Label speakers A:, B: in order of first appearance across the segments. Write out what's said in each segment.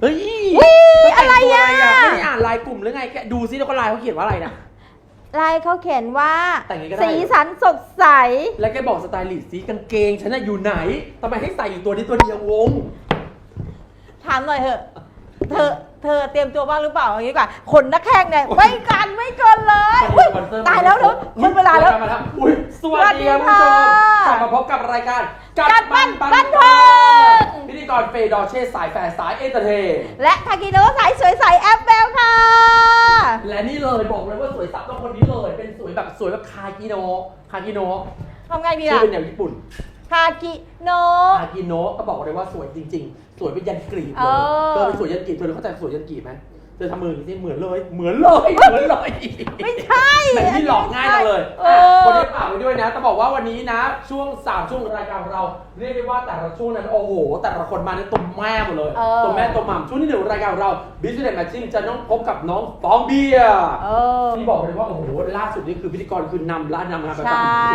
A: เฮ้ย
B: อุ๊ยอะไรอะ
A: ไม่ได้อ่านไลน์กลุ่มหรือไงแกดูซิแล้วก็ไลน์เขาเขียนว่าอะไรนะ
B: ลายเขาเขียนว่า
A: แต่งอย่างนี้ก็ได้
B: สีสันสดใส
A: แล้วแกบอกสไตลิสต์สีกางเกง ฉันน่ะอยู่ไหนทำไมให้ใส่อยู่ตัวนี้ตัวเดียวงง
B: ถามหน่อยเถอะ เธอ เธอเตรียมตัวบ้างหรือเปล่าอย่างนี้ดีกว่าขนนักแข่งเนี่ยไม่กันไม่เกินเลยอุ๊ย
A: สปอนเซอร์
B: ตายแล้วเนอะหมดเวลาแล้ว
A: มาอุ้ยสวัสดีครับคุณผู้ชม
B: สวัสดีค่ะ
A: กลั บมาพบกับรายการ
B: กัดบ้านบันเทิง
A: พิธีกรเฟย์ดอร์เช่สายแฟร์สายเอนเตอร์เทน
B: และทากิโนะสายสวยใสแอปเบลค่ะ
A: และนี่เลยบอกเลยว่าสวยสับต้องคนนี้เลย เป็นสวยแบบสวยแบบคากิโนะคากิโนะ
B: ทำไงดี
A: ชื่อ
B: ล่ะ
A: เป็นแนวญี่ปุ่น
B: ทากิโนะ
A: คากิโนะก็บอกเลยว่าสวยจริง ๆ สวยเป็นยันกรีบ
B: เอ
A: เลย
B: อ
A: เธอเป็นสวยยันกรีบเธอเข้าใจสวยยันกรีบไหม เธอทำมืออย่างนี้สิเหมือนเลย เหมือนเลย เหมือนเลย
B: ไม่ใช่
A: แหมที่หลอกง่ายจังเลย
B: เอ
A: อะ
B: อ
A: วันนี้ฝากไว้ด้วยนะแต่บอกว่าวันนี้นะ ช่วงสามช่วงรายการของเรา เรียกได้ว่าแต่ละช่วงนั้นโอ้โห แต่ละคนมาในตัวแม่หมดเลย
B: เออ
A: ตัวแม่ตัวหม่ำช่วงที่หนึ่งรายการของเรา Business Matching จะน้องพบกับน้องฟองเบียร์
B: เออ
A: ที่บอกเลยว่าโอ้โหล่าสุดนี่คือพิธีกรคือนำร้านนำงานไป
B: ใช
A: ฟัง่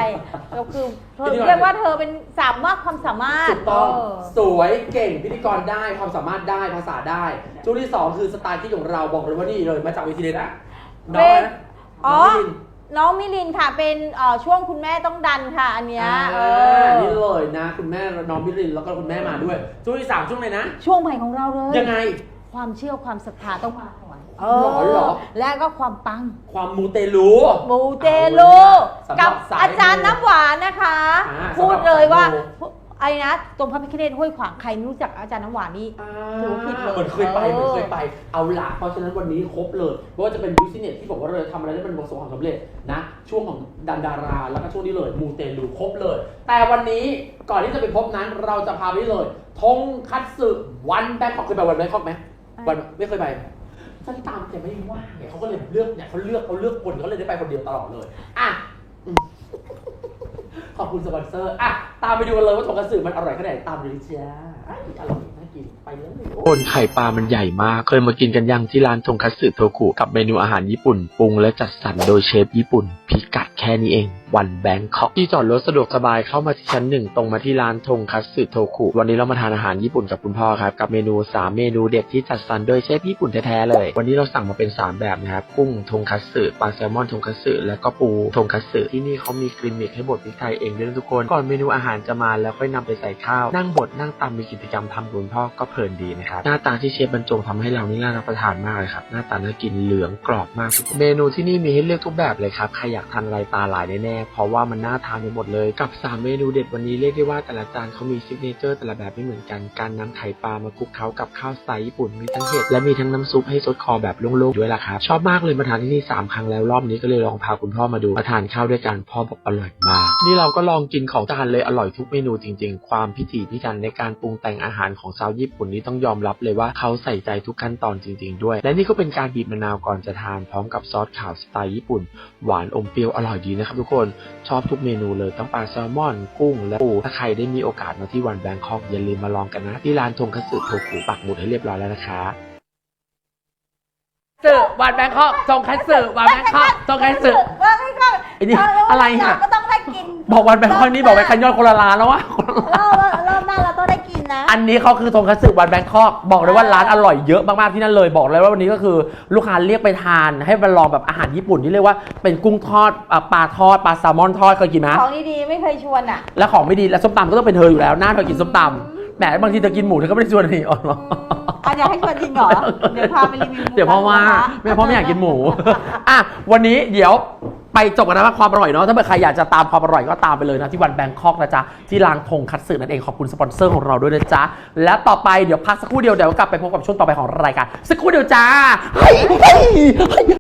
B: ก็คือเธอ
A: พิธีกร
B: เรียกว่าเธอเป็นสามมากความสามารถ
A: ถูกต้อง
B: เออ
A: สวยเก่งพิธีกรได้ความสามารถได้ภาษาได้ ช่วงที่สองคือสไตล์ที่ของเราบอกเลยว่านี่เลยมาจากเวทีเลยนะน้องอะไรนะ
B: อ๋อ
A: น้องลิน
B: น้องมิลินค่ะเป็นเอ่อช่วงคุณแม่ต้องดันค่ะ อันเนี้ย
A: อ่า
B: เออ
A: นี่เลยนะ คุณแม่น้องมิรินแล้วก็คุณแม่มาด้วย ช่วงที่สามช่วงไหนนะ
B: ช่วงใหม่ของเราเลย
A: ยังไง
B: ความเชื่อความศรัทธาต้องมาก่อน
A: หรอเหรอ
B: และก็ความปัง
A: ความมูเตลู
B: มูเตลู
A: สำห
B: กั
A: รั
B: บบ
A: สาย
B: อาจารย์น้ำหวานนะคะ
A: อ่า
B: พูดเลยว่า ไอ้นะตรงพระพิฆเนศห้วยขวางใครไม่รู้จักอาจารย์น้ำหวานนี่ ถือว่าผิดเลย
A: เหมือนเคยไป
B: เออ
A: เหมือนเคยไป เอาละเพราะฉะนั้นวันนี้ครบเลยเพราะว่าจะเป็นบิวสิเนสที่บอกว่าเราจะทำอะไรได้เป็นประสบความสำเร็จนะ ช่วงของดันดารา แล้วก็ช่วงนี้เลยมูเตลูครบเลย แต่วันนี้ก่อนที่จะไปพบนั้นเราจะพาไปนี่เลยทงคัตสึวันแบงคอกเคยไปวันแบงคอกไหมวันไม่เคยไปฉันตามแต่ไม่ว่างเนี่ยเขาก็เลยเลือกเนี่ยเขาเลือกเขาเลือกคนเขาเลยได้ไปคนเดียวตลอดเลยอะ อืมขอบคุณสปอนเซอร์อะตามไปดูกันเลยว่าทงคัตสึมันอร่อยขนาดไหนตามเลยจ้าอ้ายอร่อยน่ากินไปเลยโอ้
C: คนไข่ปลามันใหญ่มาก เคยมากินกันยังที่ร้านทงคัตสึโทคุกับเมนูอาหารญี่ปุ่น ปรุงและจัดสรรโดยเชฟญี่ปุ่น พิกัดแค่นี้เอง วันแบงคอกที่จอดรถสะดวกสบายเข้ามาที่ชั้นหนึ่งตรงมาที่ร้านทงคัตสึโทคุวันนี้เรามาทานอาหารญี่ปุ่นกับคุณพ่อครับกับเมนูสามเมนูเด็ดที่จัดสรรโดยเชฟญี่ปุ่นแท้ๆเลย วันนี้เราสั่งมาเป็นสามแบบนะครับกุ้งทงคัตสึปลาแซลมอนทงคัตสึแล้วก็ปูทงคัตสึที่นี่เขามีคลินิกให้บดพริกไทยเองด้วยทุกคนก่อนเมนูอาหารจะมาแล้วค่อยนำไปใส่ข้าวนั่งบดนั่งตำมีกิจกรรมทำกับคุณพ่อก็เพลินดีนะครับหน้าตาที่เชฟบรรจงทำให้เรานี่น่ารับประทานมากเลยครับหน้าตาน่ากินเหลืองกรอบมากเมนูที่นี่มีให้เลือกทุกแบบเลยครับใครอยากทานอะไรตาหลายแน่เพราะว่ามันน่าทานไปหมดเลย กับสามเมนูเด็ดวันนี้เรียกได้ว่าแต่ละจานเขามีซิกเนเจอร์แต่ละแบบไม่เหมือนกัน การนำไข่ปลามาคลุกเคล้ากับข้าวสไตล์ญี่ปุ่นมีทั้งเห็ดและมีทั้งน้ำซุปให้ซดคอแบบโล่งๆด้วยล่ะครับ ชอบมากเลยมาทานที่นี่สามครั้งแล้วรอบนี้ก็เลยลองพาคุณพ่อมาดูมาทานข้าวด้วยกันพ่อบอกอร่อยมากนี่เราก็ลองกินของจานเลยอร่อยทุกเมนูจริง ๆ ความพิถีพิถันในการปรุงแต่งอาหารของชาวญี่ปุ่นนี้ต้องยอมรับเลยว่าเขาใส่ใจทุกขั้นตอนจริง ๆ ด้วย และนี่ก็เป็นการบีบมะนาวก่อนจะทานพร้อมกับซอสขาวสไตล์ญี่ปุ่น หวานอมเปรี้ยวอร่อยดีนะครับทุกคนชอบทุกเมนูเลยทั้งปลาแซลมอน กุ้งและปูถ้าใครได้มีโอกาสมาที่วันแบงคอกอย่าลืมมาลองกันนะ ที่ร้านทงคัตสึโทกุปักหมุดให้เรียบร้อยแล้วนะครับ
A: สึวันแบงคอกทงคัตสึวันแบงคอกทงคัตสึ
B: ว่าไม่ก็
A: ไอ้นี่อะไรอะ
B: ก็ต้องได้กิน
A: บอกวันแบงคอกนี่บอกไปคันยอดคนละล้านแล้ววะ
B: รอบรอบหน้าเราต้องได้กิ นนะ
A: อันนี้เขาคือทงคัตสึวันแบงคอกบอกเลยว่าร้านอร่อยเยอะมากๆที่นั่นเลยบอกเลยว่าวันนี้ก็คือลูกค้าเรียกไปทาน ให้มาลองแบบอาหารญี่ปุ่นที่เรียกว่าเป็นกุ้งทอดอะปลาทอดปลาแซลมอนทอดเคยกินไหม
B: ของดีๆไม่เคยชวนอะ
A: แล้วของไม่ดีแล้วส้มตำก็ต้องเป็นเธออยู่แล้วหน้าเธอกินส้มตำแหมบางทีเธอกินหมูเธอก็ไม่ได้ชวนนี่อ๋อเหร อ
B: อันอยากให้ชวนจริงเหรอ เดี๋ยวพาไปรีวิวหมู
A: เดี๋ยวพ่อว่า
B: นะคะ
A: แม่พ่อไม่อยากกินหมูอะวันนี้เดี๋ยวไปจบกันนะว่าความอร่อยเนาะถ้าเกิดใครอยากจะตามความอร่อยก็ตามไปเลยนะ ที่วันแบงคอกนะจ๊ะ ที่ลางทงคัตสึนั่นเองขอบคุณสปอนเซอร์ของเราด้วยนะจ๊ะ และต่อไปเดี๋ยวพักสักครู่เดียวเดี๋ยวกลับไปพบกับช่วงต่อไปของรายการสักครู่เดียวจ้า